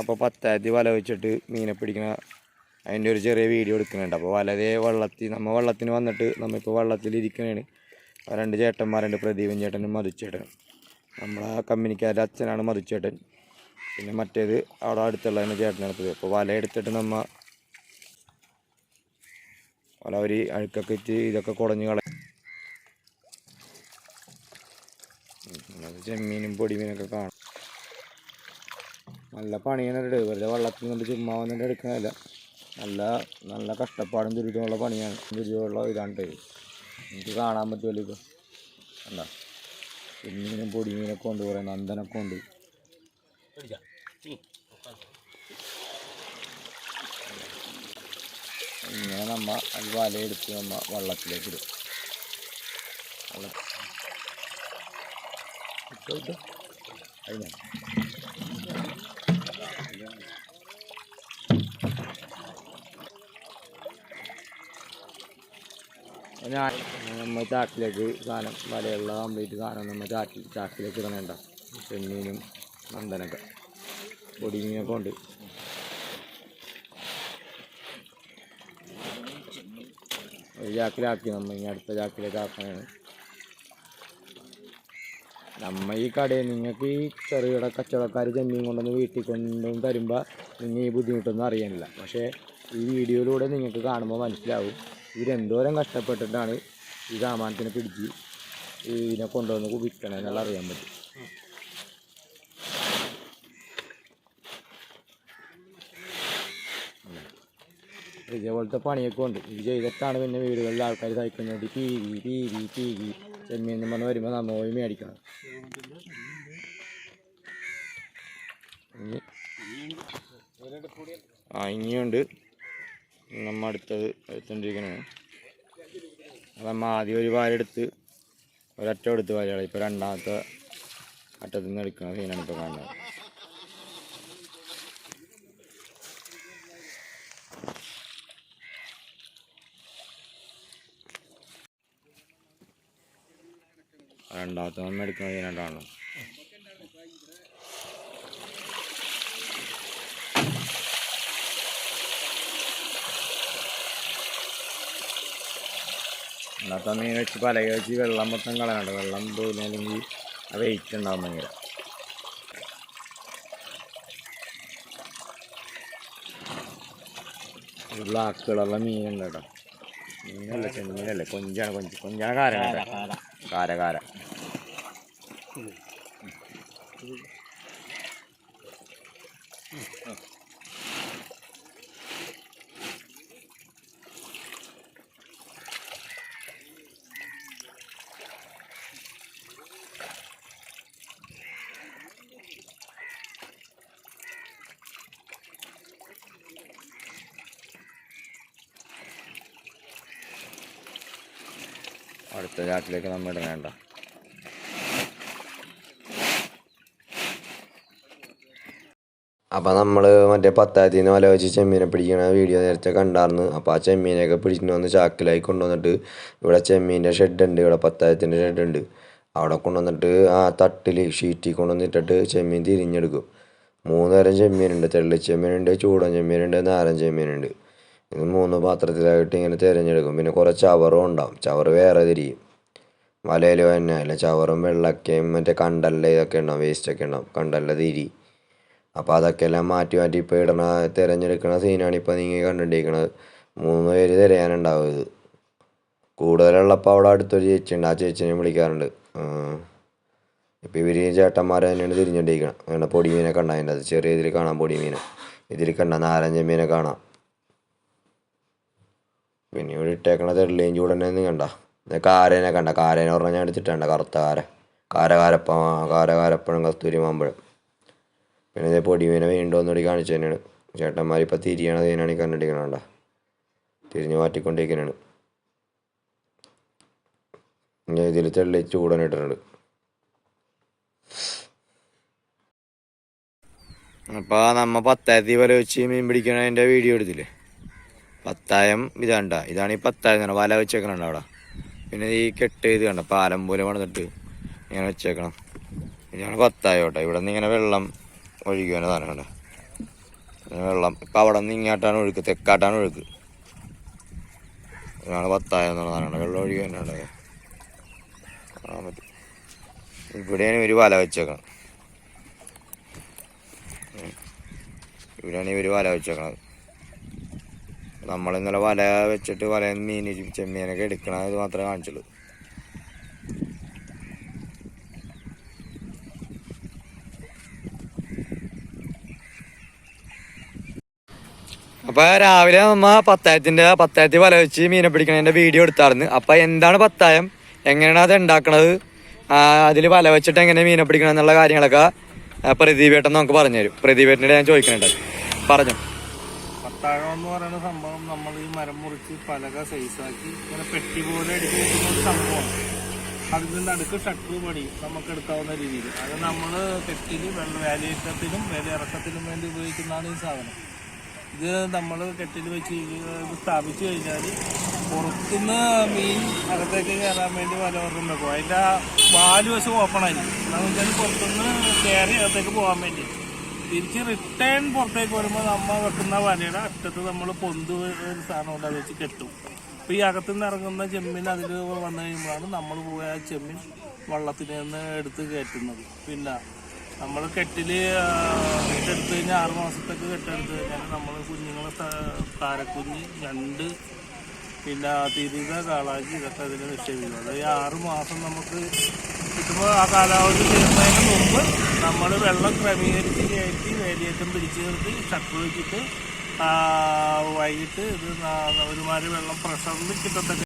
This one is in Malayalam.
അപ്പോൾ പത്തായത്തി വല വെച്ചിട്ട് മീനെ പിടിക്കണ അതിന്റെ ഒരു ചെറിയ വീഡിയോ എടുക്കുന്നുണ്ട്. അപ്പോൾ വലതേ വെള്ളത്തിൽ നമ്മ വെള്ളത്തിന് വന്നിട്ട് നമ്മളിപ്പോൾ വെള്ളത്തിൽ ഇരിക്കണേണ്. രണ്ട് ചേട്ടന്മാരുണ്ട് പ്രദീപൻ ചേട്ടനും മധുച്ചേട്ടനും നമ്മളെ കമ്പനിക്കാരുടെ അച്ഛനാണ് മധുച്ചേട്ടൻ പിന്നെ മറ്റേത് അവിടെ അടുത്തുള്ള തന്നെ ചേട്ടനാണ് പ്രദീപ്. അപ്പോൾ വല എടുത്തിട്ട് നമ്മ വല അവർ അഴുക്കൊക്കെ ഇട്ട് ഇതൊക്കെ കുടഞ്ഞ് കള ചെമ്മീനും പൊടിമീനൊക്കെ കാണാം. നല്ല പണിയാണ് വെറുതെ വെള്ളത്തിൽ കൊണ്ട് ചുമ്മാ വന്നിട്ട് എടുക്കുന്നതല്ല. നല്ല നല്ല കഷ്ടപ്പാടും ദുരിതമുള്ള പണിയാണ്. ദുരിതമുള്ള ഇതാണ്ട്. ഇത് എനിക്ക് കാണാൻ പറ്റുമല്ലോ ഇപ്പോൾ കണ്ട? ചെമ്മീനും പൊടിമീനൊക്കെ ഉണ്ട് കുറേ. നന്ദനൊക്കെ ഉണ്ട്. ഇങ്ങനെ നമ്മ അത് വലയെടുത്ത് നമ്മ വെള്ളത്തിലേക്ക് ഇടും. വെള്ളം ഇട്ടോ ഇട്ടോ. അതിനാ. ഞാൻ നമ്മൾ ചാക്കിലേക്ക് സാധനം വലയുള്ള കംപ്ലീറ്റ് സാധനം നമ്മൾ ചാക്കിൽ ചാക്കിലേക്ക് ഇടണേണ്ട. ചെമ്മീനും നന്ദനൊക്കെ പൊടിമീനൊക്കെ ഉണ്ട്. ഒരു ചാക്കിലാക്കി നമ്മൾ ഇനി അടുത്ത ചാക്കിലേക്ക് ആക്കാനാണ്. നമ്മ ഈ കടയിൽ നിങ്ങൾക്ക് ഈ ചെറുകിട കച്ചവടക്കാർ ചെമ്മീൻ കൊണ്ടുവന്ന് വീട്ടിൽ കൊണ്ടുവന്ന് തരുമ്പോൾ നിങ്ങൾ ഈ ബുദ്ധിമുട്ടൊന്നും അറിയാനില്ല. പക്ഷേ ഈ വീഡിയോയിലൂടെ നിങ്ങൾക്ക് കാണുമ്പോൾ മനസ്സിലാവും. ഇവരെന്തോരം കഷ്ടപ്പെട്ടിട്ടാണ് ഈ സാമാനത്തിനെ പിടിച്ച് ഇതിനെ കൊണ്ടുവന്ന് വിൽക്കണമെന്നുള്ള അറിയാൻ പറ്റും. ഇതേപോലത്തെ പണിയൊക്കെ ഉണ്ട്. ഇത് ചെയ്തിട്ടാണ് പിന്നെ വീടുകളിൽ ആൾക്കാർ സഹിക്കുന്നത് P V P V P V ചെമ്മീൻ എന്ന് പറഞ്ഞ് വരുമ്പോൾ പോയി മേടിക്കണം. ആ ഇനിയുണ്ട്. നമ്മ അടുത്തത് എടുത്തോണ്ടിരിക്കണേ അത് നമ്മ ആദ്യം ഒരു വാലെടുത്ത് ഒരറ്റം എടുത്ത് വാലാണ് ഇപ്പൊ രണ്ടാമത്തെ അറ്റത്തുനിന്ന് എടുക്കുന്ന സീനാണ് ഇപ്പൊ കാണുന്നത്. രണ്ടാമത്തെ നമ്മൾ എടുക്കുന്നത് സീനായിട്ടാണല്ലോ അന്നത്തെ മീൻ വെച്ച് പലക വെച്ച് വെള്ളം മൊത്തം കളയാണ്ട് വെള്ളം പോയില്ലെങ്കിൽ ആ വെയിറ്റ് ഉണ്ടാവും ഭയങ്കര. ബ്ലാക്ക് കളറുള്ള മീനുണ്ട് കേട്ടോ. മീനല്ല ചെമ്മീനല്ലേ. കൊഞ്ചാണ് കൊഞ്ച് കൊഞ്ചാണ് കാര. കേട്ടോ കാര കാര അടുത്ത ചാട്ടിലേക്ക് നമ്മൾ ഇടണേണ്ട അപ്പോൾ നമ്മൾ മറ്റേ പത്തായത്തിൽ നിന്ന് വല ചെമ്മീനെ പിടിക്കണ വീഡിയോ നേരത്തെ കണ്ടായിരുന്നു അപ്പോൾ ആ ചെമ്മീനെയൊക്കെ പിടിച്ചിട്ട് വന്ന് ചാക്കിലായി കൊണ്ടുവന്നിട്ട് ഇവിടെ ചെമ്മീന്റെ ഷെഡ് ഉണ്ട്. ഇവിടെ പത്തായത്തിന്റെ ഷെഡ് ഉണ്ട്. അവിടെ കൊണ്ടുവന്നിട്ട് ആ തട്ടിൽ ഷീറ്റിൽ കൊണ്ടുവന്നിട്ടിട്ട് ചെമ്മീൻ തിരിഞ്ഞെടുക്കും. മൂന്ന് തരം ചെമ്മീനുണ്ട്. തെള്ളി ചെമ്മീനുണ്ട് ചൂടൻ ചെമ്മീനുണ്ട് നാരൻ ചെമ്മീനുണ്ട്. മൂന്ന് പാത്രത്തിലായിട്ട് ഇങ്ങനെ തിരഞ്ഞെടുക്കും. പിന്നെ കുറേ ചവറും ഉണ്ടാവും. ചവറ് വേറെ തിരിയും. വലയിൽ തന്നെ അല്ല ചവറും വെള്ളക്കയും മറ്റേ കണ്ടല്ല ഇതൊക്കെ ഉണ്ടാവും. വേസ്റ്റൊക്കെ ഉണ്ടാവും. കണ്ടല്ല തിരി. അപ്പോൾ അതൊക്കെ എല്ലാം മാറ്റി മാറ്റി ഇപ്പോൾ ഇടണ തിരഞ്ഞെടുക്കണ സീനാണ് ഇപ്പോൾ നിങ്ങൾ കണ്ടിരിക്കണത് മൂന്ന് പേര് തിരയാനുണ്ടാവും ഇത്. കൂടുതലുള്ളപ്പോൾ അവിടെ അടുത്തൊരു ചേച്ചിയുണ്ട്. ആ ചേച്ചിനെ വിളിക്കാറുണ്ട്. ഇപ്പോൾ ഇവർ ചേട്ടന്മാരെ തന്നെയാണ് തിരിഞ്ഞുകൊണ്ടിരിക്കണം അങ്ങനെ പൊടിമീനെ കണ്ട അതിന്റെ അത് ചെറിയ ഇതിൽ കാണാം പൊടിമീനെ ഇതിൽ കണ്ട നാരഞ്ച മീനെ കാണാം. പിന്നെ ഇവിടെ ഇട്ടേക്കണ തെള്ളിയും ചൂടനെ കണ്ട. കാരനെ കണ്ട. കാരനെ പറഞ്ഞാൽ ഞാൻ എടുത്തിട്ടുണ്ട്. കറുത്ത കാര കാര കാരപ്പ കാര കാരപ്പഴം കസ്തൂരി മാമ്പഴം. പിന്നെ ഇതേ പൊടിമീനെ വീണ്ടും ഒന്നുകൂടി കാണിച്ചു തന്നെയാണ്. ചേട്ടന്മാർ ഇപ്പോൾ തിരിയണത് ഇതിനാണ് ഈ കണ്ടിരിക്കണണ്ട തിരിഞ്ഞ് മാറ്റിക്കൊണ്ടിരിക്കുന്നതാണ് ഇതിൽ തെള്ളി ചൂടൻ ഇട്ടിട്ടുണ്ട്. അപ്പോൾ നമ്മ പത്തായിരത്തി വരെ വെച്ച് മീൻ പിടിക്കണതിന്റെ വീഡിയോ എടുത്തില്ലേ? പത്തായം ഇത് കണ്ട. ഇതാണ് ഈ പത്തായം തന്നെ. വല വെച്ചേക്കണുണ്ട് അവിടെ. പിന്നെ ഈ കെട്ട് ഇത് കണ്ട. പാലം പോലെ വന്നിട്ട് ഇങ്ങനെ വെച്ചേക്കണം. ഇതാണ് പത്തായം കേട്ടോ. ഇവിടെ നിന്ന് ഇങ്ങനെ വെള്ളം ഒഴുകുവാൻ സാധനം കണ്ട? വെള്ളം. ഇപ്പം അവിടെ നിന്ന് ഇങ്ങോട്ടാണ് ഒഴുക്ക്. തെക്കാട്ടാണ് ഒഴുക്ക്. ഇതാണ് പത്തായം എന്നുള്ള സാധനം വെള്ളം ഒഴുകി തന്നെയാണ് കാണാൻ പറ്റും. ഇവിടെയാണ് ഒരു വല വെച്ചേക്കണം. ഇവിടെയാണ് ഇവർ വല വെച്ചേക്കണത്. നമ്മൾ ഇന്നലെ വല വെച്ചിട്ട് വല മീൻ ചെമ്മീനൊക്കെ എടുക്കണത് മാത്രമേ കാണിച്ചുള്ളൂ. അപ്പൊ രാവിലെ നമ്മ പത്തായത്തിന്റെ പത്തായത്തിൽ വല വെച്ച് മീനെ പിടിക്കണതിന്റെ വീഡിയോ എടുത്തായിരുന്നു. അപ്പൊ എന്താണ് പത്തായം? എങ്ങനെയാണ് അത് ഉണ്ടാക്കണത്? അതിൽ വല വെച്ചിട്ട് എങ്ങനെ മീനെ പിടിക്കണം എന്നുള്ള കാര്യങ്ങളൊക്കെ പ്രദീപേട്ടൻ നമുക്ക് പറഞ്ഞുതരും. പ്രദീപേട്ടനോട് ഞാൻ ചോദിക്കണുണ്ട്. പറഞ്ഞു. പത്താഴം എന്ന് പറയുന്ന സംഭവം നമ്മൾ ഈ മരം മുറിച്ച് പലക സൈസാക്കി ഇങ്ങനെ പെട്ടി പോലെ അടിച്ച് വെക്കുന്ന ഒരു സംഭവമാണ്. അതിൽ നിന്ന് അടുക്ക് ഷട്ടർ പടി നമുക്ക് എടുക്കാവുന്ന രീതിയിൽ. അത് നമ്മൾ കെട്ടിൽ വെള്ള വേലയിട്ടത്തിനും വേലയിറക്കത്തിനും വേണ്ടി ഉപയോഗിക്കുന്നതാണ് ഈ സാധനം. ഇത് നമ്മൾ കെട്ടിൽ വെച്ച് സ്ഥാപിച്ചു കഴിഞ്ഞാൽ പുറത്തുനിന്ന് മീൻ അകത്തേക്ക് കയറാൻ വേണ്ടി വല ഓർമ്മ വെക്കും അതിന്റെ വാൽ വശം ഓപ്പൺ ആയിരിക്കും. എന്താണെന്ന് പുറത്തുനിന്ന് കയറി അകത്തേക്ക് പോകാൻ വേണ്ടി തിരിച്ച് റിട്ടേൺ പുറത്തേക്ക് വരുമ്പോൾ നമ്മൾ വെക്കുന്ന വലയുടെ അറ്റത്ത് നമ്മൾ പൊന്ത് ഒരു സാധനം കൊണ്ട് അത് വെച്ച് കെട്ടും. അപ്പോൾ ഈ അകത്തുനിന്ന് ഇറങ്ങുന്ന ചെമ്മീൻ അതിൽ വന്നു കഴിയുമ്പോഴാണ് നമ്മൾ പോയ ആ ചെമ്മീൻ വള്ളത്തിൽ നിന്ന് എടുത്ത് കയറ്റുന്നത്. പിന്നെ നമ്മൾ കെട്ടിൽ എടുത്തു കഴിഞ്ഞാൽ ആറ് മാസത്തേക്ക് കെട്ടെടുത്ത് കഴിഞ്ഞാൽ നമ്മൾ കുഞ്ഞുങ്ങളെ താരക്കുഞ്ഞ് ഞണ്ട് പിന്നെ തിരിക കാളാക്കി ഇതൊക്കെ അതിൽ നിക്ഷേപിക്കും. അത് ഈ ആറ് മാസം നമുക്ക് കിട്ടുമ്പോൾ ആ കാലാവധി തീർന്നതിന് മുമ്പ് നമ്മൾ വെള്ളം ക്രമീകരിച്ച് കയറ്റി വേലിയേറ്റം പിടിച്ച് നിർത്തി ഷട്ടർ വെച്ചിട്ട് വൈകിട്ട് ഇത് ഒരുമാതിരി വെള്ളം പ്രഷറിൽ കിട്ടത്തക്ക